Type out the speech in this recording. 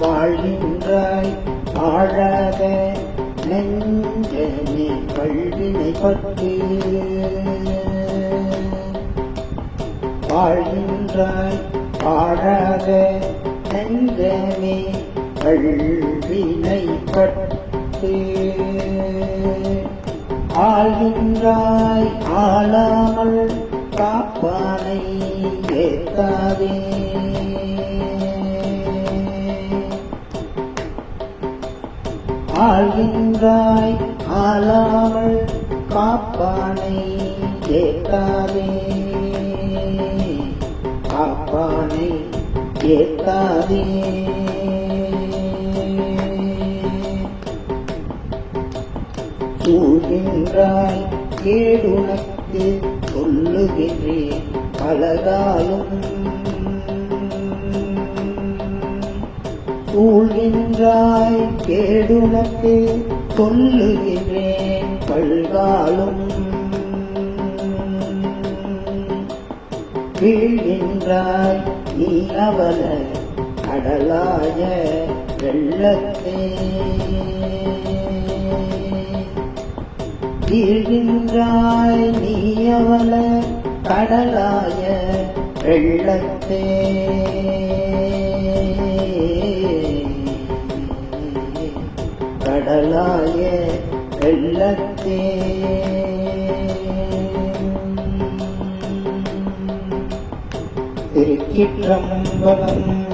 வாழ்கின்றாய் ஆழாக நெஞ்சமே கல்வினை பற்றி. வாழ்கின்றாய் ஆழாக நெஞ்சமே கல்வினை பற்றி. ஆழ்கின்றாய் ஆளாமல் காப்பானை ஏத்தாதே. ஆள்கின்றாய் ஆளாமல் காப்பானை ஏற்காதே காப்பானை ஏற்காதே சூழ்கின்றாய் கேடுனக்கு சொல்லுகின்றேன். பலகாலும் சூழ்கின்றாய் கேடுனக்கு சொல்லுகின்றேன் பல்காலும் வீழ்கின்றாய் நீ அவல கடலாய வெள்ளத்தே. வீழ்கின்றாய் நீ அவல கடலாய வெள்ளத்தே. கடலாய வெள்ளத்தே. திருக்கிற்றம்பலம்